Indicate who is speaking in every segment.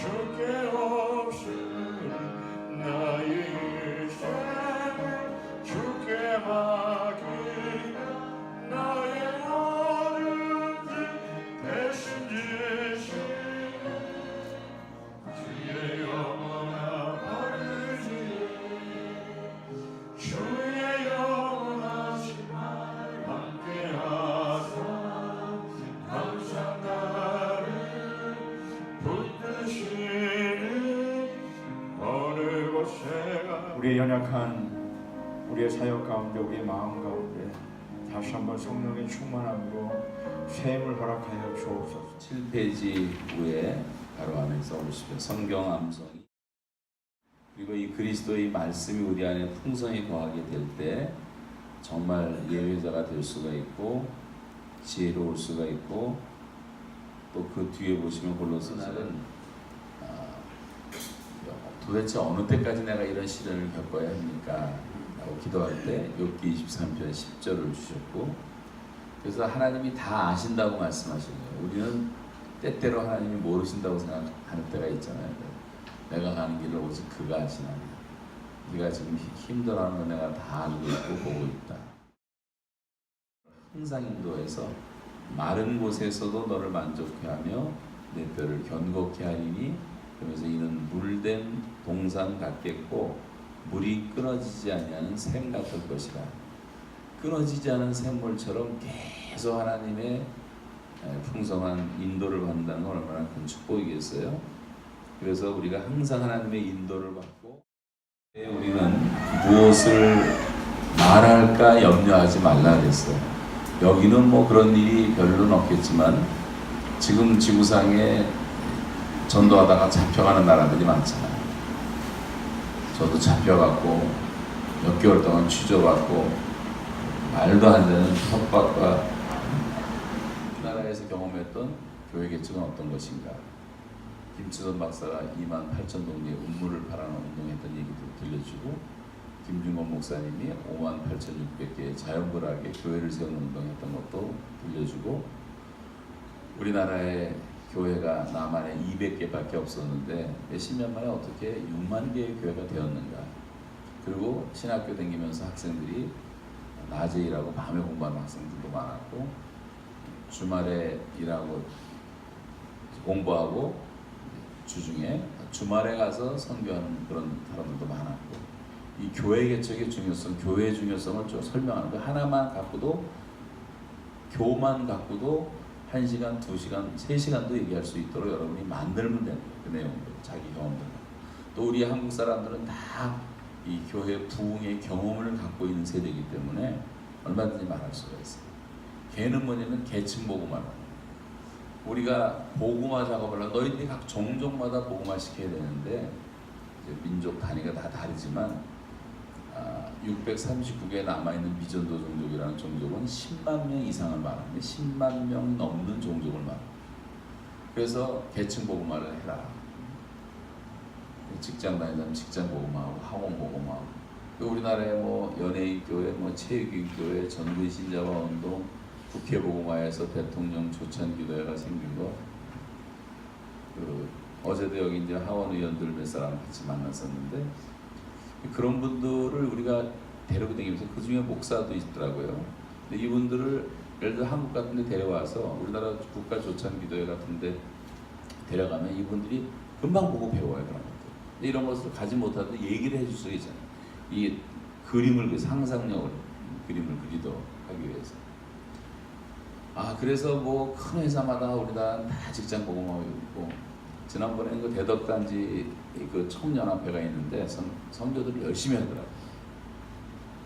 Speaker 1: 주께 없으니 나의 일
Speaker 2: 우리의 연약한 우리의 사역 가운데 우리의 마음 가운데 다시 한번 성령의 충만함으로 샘을 허락하여 주옵소서.
Speaker 3: 7페이지 위에 바로 안에서 보시면 성경 암송이 그리고 이 그리스도의 말씀이 우리 안에 풍성히 거하게 될 때 정말 예외자가 될 수가 있고 지혜로울 수가 있고 또 그 뒤에 보시면 골로스날은 아, 도대체 어느 때까지 내가 이런 시련을 겪어야 합니까? 라고 기도할 때 욥기 23편 10절을 주셨고 그래서 하나님이 다 아신다고 말씀하시는 거예요. 우리는 때때로 하나님이 모르신다고 생각하는 때가 있잖아요. 내가 가는 길을 오직 그가 아시나니 네가 지금 히- 힘들어하는 거 내가 다 알고 있고 보고 있다. 항상 인도해서 마른 곳에서도 너를 만족해 하며 내 뼈를 견고케 하리니 그러면서 이는 물된 동산 같겠고 물이 끊어지지 아니하는 샘 같을 것이라 끊어지지 않은 샘물처럼 계속 하나님의 에, 풍성한 인도를 받는다는 건 얼마나 큰 축복이겠어요. 그래서 우리가 항상 하나님의 인도를 받고 에, 우리는 무엇을 말할까 염려하지 말라 그랬어요. 여기는 뭐 그런 일이 별로는 없겠지만 지금 지구상에 전도하다가 잡혀가는 나라들이 많잖아요. 저도 잡혀갔고 몇 개월 동안 취조받고 말도 안 되는 협박과 우리나라에서 경험했던 교회 개척은 어떤 것인가? 김치돈 박사가 2만 8천 동리에 운물을 팔아는 운동했던 얘기도 들려주고 김중건 목사님이 5만 8,600개의 자연불학의 교회를 세우는 운동했던 것도 들려주고 우리나라의 교회가 남한에 200개밖에 없었는데 몇십 년 만에 어떻게 6만 개의 교회가 되었는가? 그리고 신학교 다니면서 학생들이 낮에 일하고 밤에 공부하는 학생들도 많았고 주말에 일하고 공부하고 주중에 주말에 가서 선교하는 그런 사람들도 많았고 이 교회 개척의 중요성, 교회의 중요성을 좀 설명하는 거 하나만 갖고도 교만 갖고도 한 시간, 두 시간, 세 시간도 얘기할 수 있도록 여러분이 만들면 되는 거예요. 그 내용들, 자기 경험들. 또 우리 한국 사람들은 다 이 교회 부흥의 경험을 갖고 있는 세대이기 때문에 얼마든지 말할 수가 있어요. 걔는 뭐냐면 계층 보고만 우리가 보고마 작업을 하고 너희들이 각 종족마다 보고마 시켜야 되는데 민족 단위가 다 다르지만 아, 639개 남아있는 미전도 종족이라는 종족은 10만 명 이상을 말하는데 10만 명 넘는 종족을 말합니다. 그래서 계층 보고마를 해라. 직장 다니면 직장 보고마하고 학원 보고마하고 또 우리나라에 뭐 연예인 교회, 뭐 체육인 교회, 전군 신자와 운동, 국회 보고마에서 대통령 조찬 기도회가 생긴 거. 그 어제도 여기 이제 하원 의원들 몇 사람 같이 만났었는데 그런 분들을 우리가 데리고 다니면서 그 중에 목사도 있더라고요. 근데 이분들을 예를 들어 한국 같은 데 데려와서 우리나라 국가 조찬 기도회 같은 데 데려가면 이분들이 금방 보고 배워요 그런 것들. 근데 이런 것을 가지 못하도 얘기를 해줄 수 있잖아요. 이 그림을 그 상상력을 그림을 그리도록 하기 위해서. 아 그래서 뭐 큰 회사마다 우리나라 다 직장 보고만 있고 지난번에는 그 대덕단지 그 청년합회가 있는데 선, 선교들을 열심히 하더라고요.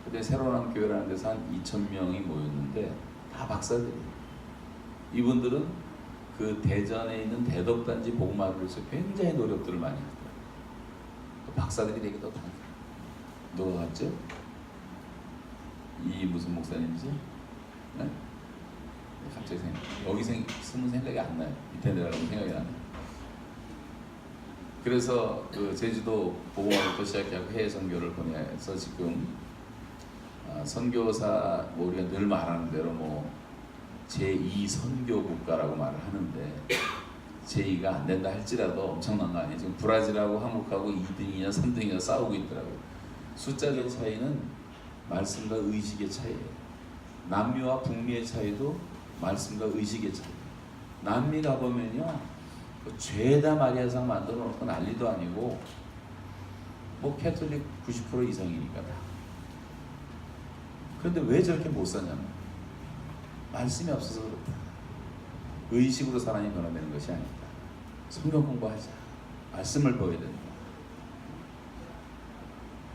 Speaker 3: 근데 새로 난 교회라는 데서 한 2천 명이 모였는데 다 박사들이. 이분들은 그 대전에 있는 대덕단지 복마를 위해서 굉장히 노력들을 많이 하더라고요. 또 박사들이 되기도 다. 누가 갔죠? 이 무슨 목사님이지? 네? 갑자기 생각. 여기 생 쓰면 생각이 안 나요. 내려가면 생각이 안 나요. 그래서 그 제주도 보고부터 시작해서 해외 선교를 보내서 지금 아, 선교사 뭐 우리가 늘 말하는 대로 뭐 제2 선교 국가라고 말을 하는데 제의가 안 된다 할지라도 엄청난 거 아니에요. 지금 브라질하고 한국하고 2등이냐 3등이냐 싸우고 있더라고요. 숫자적 차이는 말씀과 의식의 차이예요. 남미와 북미의 차이도 말씀과 의식의 차이. 남미 가보면요, 그 죄다 마리아상 만들어 놓고 난리도 아니고, 뭐 캐톨릭 90% 이상이니까 다. 그런데 왜 저렇게 못 사냐면, 말씀이 없어서 그렇다. 의식으로 사람이 변화되는 것이 아니다. 성경 공부하자. 말씀을 보여야 된다.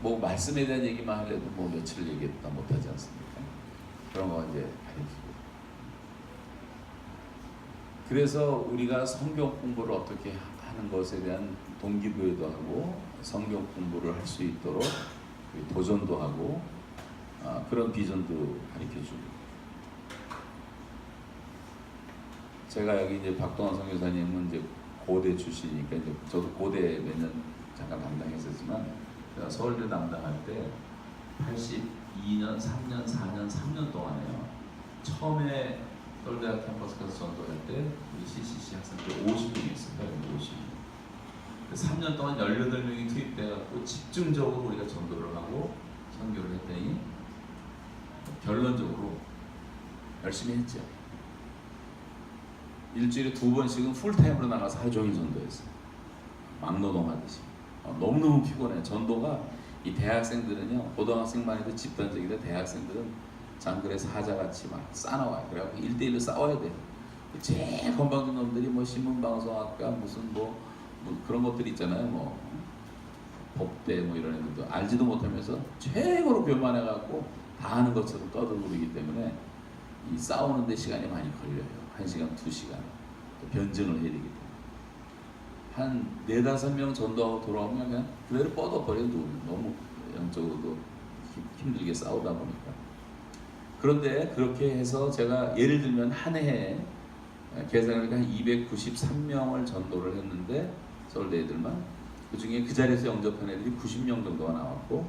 Speaker 3: 뭐 말씀에 대한 얘기만 하려도 뭐 며칠 얘기했다 못하지 않습니까? 그런 거 이제 가르치고. 그래서 우리가 성경 공부를 어떻게 하는 것에 대한 동기부여도 하고 성경 공부를 할 수 있도록 도전도 하고 아, 그런 비전도 가르쳐 주고. 제가 여기 이제 박동원 선교사님은 이제 고대 출신이니까 이제 저도 고대 몇 년 잠깐 담당했었지만 제가 서울대 담당할 때 82년, 3년, 4년, 3년 동안에요. 처음에 서울대학 캠퍼스 가서 전도할 때 우리 CCC 학생들 50명이 있었어요. 50명. 3년 동안 18명이 투입돼갖고 집중적으로 우리가 전도를 하고 선교를 했더니 결론적으로 열심히 했죠. 일주일에 두 번씩은 풀타임으로 나가서 하루 종일 전도했어요. 막노동 하듯이. 어, 너무너무 피곤해. 전도가 이 대학생들은요, 고등학생만 해도 집단적인데 대학생들은 장글의 사자같이 막 싸나와요. 그래갖고 일대일로 싸워야 돼. 제일 건방진 놈들이 뭐 신문방송학과 무슨 뭐, 뭐 그런 것들 있잖아요. 뭐 법대 뭐 이런 애들도 알지도 못하면서 최고로 교만해갖고 다 아는 것처럼 떠들고이기 때문에 이 싸우는데 시간이 많이 걸려요. 한 시간, 두 시간. 또 변증을 해야 되기 때문에. 한 네다섯 명 전도하고 돌아오면 그냥 그대로 뻗어버려요. 누우면. 너무 영적으로도 힘- 힘들게 싸우다 보니까. 그런데 그렇게 해서 제가 예를 들면 한 해에 계산하니까 한 293명을 전도를 했는데 서울대 애들만 그 중에 그 자리에서 영접한 애들이 90명 정도가 나왔고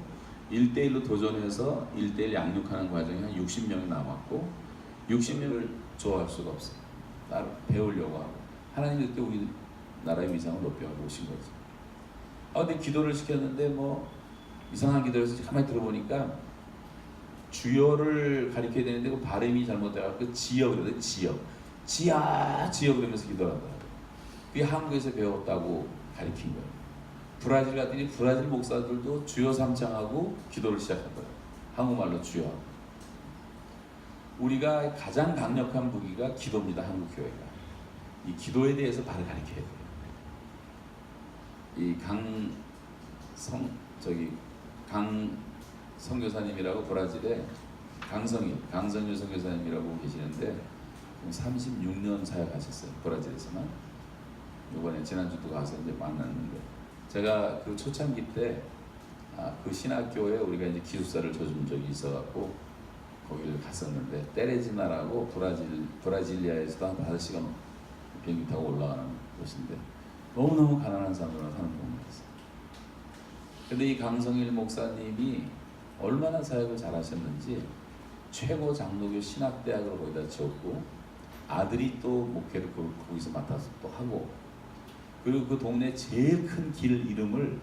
Speaker 3: 1대1로 도전해서 1대1 양육하는 과정에 한 60명이 남았고 60명을 좋아할 수가 없어요. 나를 배우려고 하고 하나님 그때 우리 나라의 위상을 높여가고 오신 거죠. 아 근데 기도를 시켰는데 뭐 이상한 기도에서 가만히 들어보니까 주여를 가리켜야 되는데 그 발음이 잘못돼갖고 지여 그래요 지여 지야 지여 그러면서 기도하더라고요. 그게 한국에서 배웠다고 가리킨 거예요. 브라질 갔더니 브라질 목사들도 주여 삼창하고 기도를 시작하더라고요. 한국말로 주여. 우리가 가장 강력한 무기가 기도입니다. 한국 교회가. 이 기도에 대해서 바로 가르쳐야 돼요. 이 강성 저기 강 선교사님이라고 브라질에 강성일 강성일 선교사님이라고 계시는데 36년 사역하셨어요. 브라질에서만. 이번에 지난주도 가서 이제 만났는데 제가 그 초창기 때 아, 그 신학교에 우리가 이제 기숙사를 줘준 적이 있어갖고 거기를 갔었는데 테레지나라고 브라질 브라질리아에서도 한 5시간 비행기 타고 올라가는 곳인데 너무너무 가난한 사람들만 사는 동네였어요. 근데 이 강성일 목사님이 얼마나 사역을 잘하셨는지 최고 장로교 신학대학을 거기다 지었고 아들이 또 목회를 그- 거기서 맡아서 또 하고 그리고 그 동네 제일 큰 길 이름을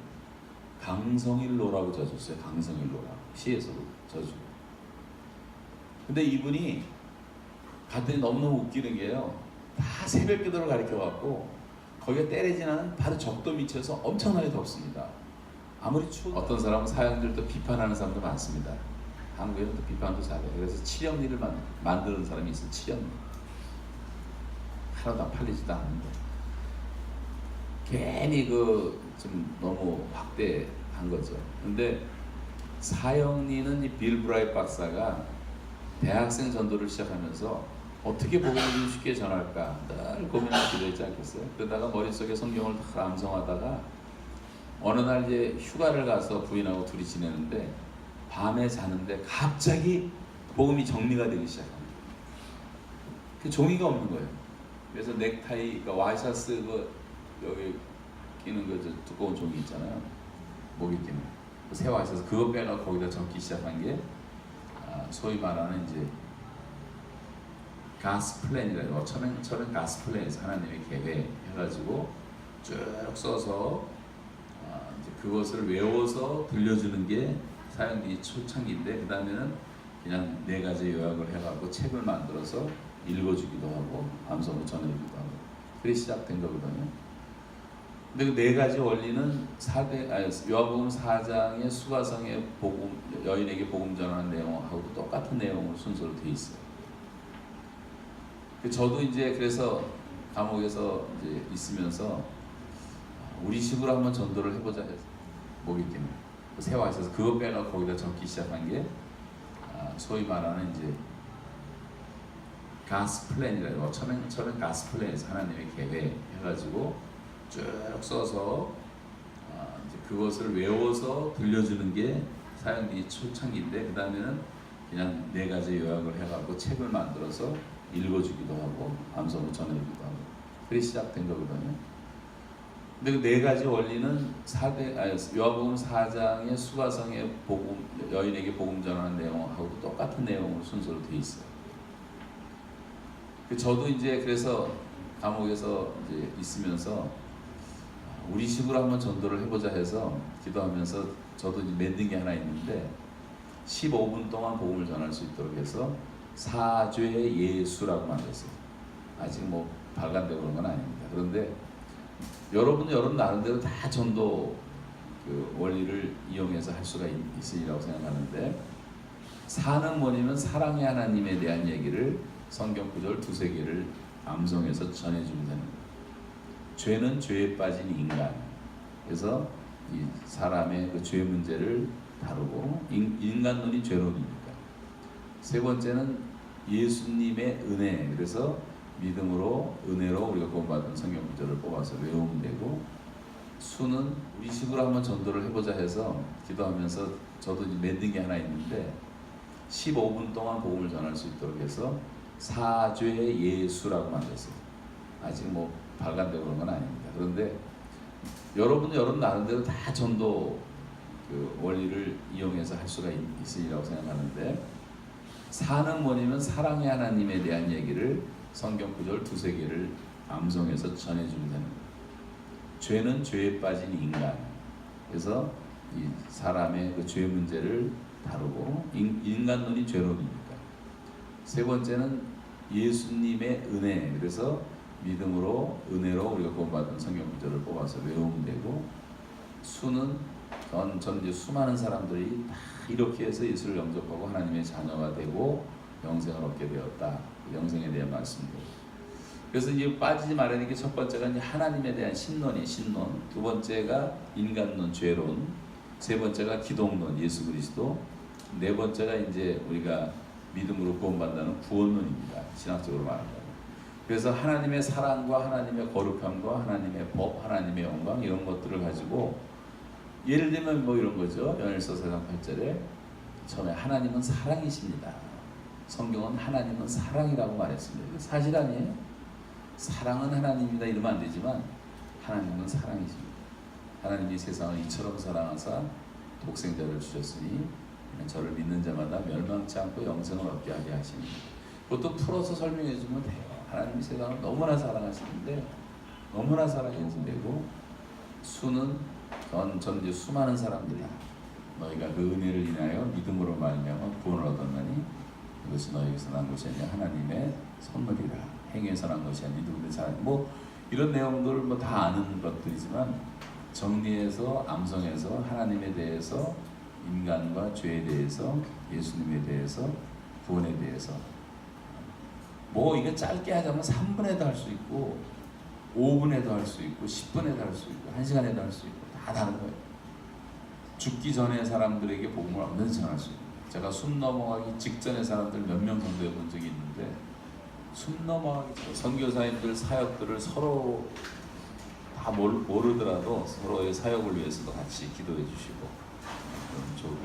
Speaker 3: 강성일로라고 져줬어요. 강성일로라고 시에서도 져주고 근데 이분이 갔더니 너무너무 웃기는 게요. 다 새벽 기도를 가르쳐 갖고 거기가 때려 지나는 바로 적도 밑에서 엄청나게 덥습니다. 아무리 추워 어떤 사람은 사형들도 비판하는 사람도 많습니다. 한국에는 또 비판도 잘해요. 그래서 칠형리를 만, 만드는 사람이 있어요. 칠형리. 하나도 안 팔리지도 않는데 괜히 그 좀 너무 확대한 거죠. 근데 사형리는 이 빌 브라이 박사가 대학생 전도를 시작하면서 어떻게 복음을 좀 쉽게 전할까 늘 고민하기도 했지 않겠어요? 그러다가 머릿속에 성경을 다 암송하다가 어느 날 이제 휴가를 가서 부인하고 둘이 지내는데 밤에 자는데 갑자기 복음이 정리가 되기 시작합니다. 그 종이가 없는 거예요. 그래서 넥타이, 그러니까 와이셔츠 그 여기 끼는 그저 두꺼운 종이 있잖아요. 목에 끼는 그 새 와이셔츠 그거 빼가 거기다 적기 시작한 게 아, 소위 말하는 이제 가스 플랜이라고 처음엔 처음엔 가스 플랜에서 하나님의 계획 해가지고 쭉 써서 그것을 외워서 들려주는 게 사역이 초창기인데 그 다음에는 그냥 네 가지 요약을 해갖고 책을 만들어서 읽어주기도 하고 암송을 전해주기도 하고 그게 시작된 거거든요. 근데 그 네 가지 원리는 사대 아니, 요한복음 4장의 수가성의 복음 여인에게 복음 전하는 내용하고 똑같은 내용으로 순서로 돼 있어요. 그 저도 이제 그래서 감옥에서 이제 있으면서 우리 식으로 한번 전도를 해보자 해서 목이 있기는 세화에서 그거 빼가 거기다 적기 시작한 게 아, 소위 말하는 이제 가스 플랜이라고 처음엔 처음엔 가스 플랜에서 하나님의 계획 해가지고 쭉 써서 아, 이제 그것을 외워서 들려주는 게 사역이 초창기인데 그 다음에는 그냥 네 가지 요약을 해갖고 책을 만들어서 읽어주기도 하고 암송을 전해주기도 하고 그게 시작된 거거든요. 근데 그 네 가지 원리는 사대 요한복음 4장의 수가성의 복음 여인에게 복음 전하는 내용하고 똑같은 내용으로 순서로 돼 있어요. 그 저도 이제 그래서 감옥에서 이제 있으면서 우리 식으로 한번 전도를 해보자 해서 기도하면서 저도 이제 만든 게 하나 있는데 15분 동안 복음을 전할 수 있도록 해서 사죄 예수라고 만들었어요. 아직 뭐 발간되고 그런 건 아닙니다. 그런데 여러분 여러분 나름대로 다 전도 그 원리를 이용해서 할 수가 있, 있으리라고 생각하는데 사는 뭐냐면 사랑의 하나님에 대한 얘기를 성경 구절 두세 개를 암송해서 전해주면 되는 거예요. 죄는 죄에 빠진 인간. 그래서 이 사람의 그 죄 문제를 다루고 인, 인간론이 죄론이니까. 세 번째는 예수님의 은혜. 그래서 믿음으로 은혜로 우리가 구원받은 성경 구절을 뽑아서 외우면 되고 수는 우리 식으로 한번 전도를 해보자 해서 기도하면서 저도 이제 만든 게 하나 있는데 15분 동안 복음을 전할 수 있도록 해서 사죄 예수라고 만들었어요. 아직 뭐 발간되고 그런 건 아닙니다. 그런데 여러분 여러분 나름대로 다 전도 그 원리를 이용해서 할 수가 있, 있으리라고 생각하는데 사는 뭐냐면 사랑의 하나님에 대한 얘기를 성경 구절 두세 개를 암송해서 전해주면 되는 거예요. 죄는 죄에 빠진 인간. 그래서 이 사람의 그 죄 문제를 다루고 인, 인간론이 죄론이니까. 세 번째는 예수님의 은혜. 그래서 믿음으로 은혜로 우리가 구원받은 성경 구절을 뽑아서 외우면 되고 수는 전, 전 이제 수많은 사람들이 다 이렇게 해서 예수를 영접하고 하나님의 자녀가 되고 영생을 얻게 되었다. 영생에 대한 말씀들. 그래서 이제 빠지지 말아야 게첫 번째가 이제 하나님에 대한 신론이 신론, 두 번째가 인간론, 죄론, 세 번째가 기독론, 예수 그리스도, 네 번째가 이제 우리가 믿음으로 구원받는 구원론입니다. 신학적으로 말한다면. 그래서 하나님의 사랑과 하나님의 거룩함과 하나님의 법, 하나님의 영광 이런 것들을 가지고 예를 들면 뭐 이런 거죠. 연일서 4장 8절에 처음에 하나님은 사랑이십니다. 성경은 하나님은 사랑이라고 말했습니다. 사실 아니에요? 사랑은 하나님이다 이러면 안 되지만 하나님은 사랑이십니다. 하나님이 세상을 이처럼 사랑하사 독생자를 주셨으니 저를 믿는 자마다 멸망치 않고 영생을 얻게 하게 하십니다. 그것도 풀어서 설명해 주면 돼요. 하나님이 세상을 너무나 사랑하시는데 너무나 사랑해서 되고 수는 전, 전 이제 수많은 사람들이 너희가 그 은혜를 인하여 믿음으로 말미암아 구원을 얻었나니 이것이 너희에게서 난 것이 아니라 하나님의 선물이라 행위에서 난 것이 아니 누구든 잘뭐 이런 내용들 뭐 다 아는 것들이지만 정리해서 암송해서 하나님에 대해서 인간과 죄에 대해서 예수님에 대해서 구원에 대해서 뭐 이게 짧게 하자면 3분에도 할 수 있고 5분에도 할 수 있고 10분에도 할 수 있고 1시간에도 할 수 있고 다 다른 거예요. 죽기 전에 사람들에게 복음을 언제든지 전할 수 있고 제가 숨 넘어가기 직전에 사람들 몇 명 공부해 본 적이 있는데 숨 넘어가기 전 선교사님들 사역들을 서로 다 모르더라도 서로의 사역을 위해서도 같이 기도해 주시고 그런 쪽으로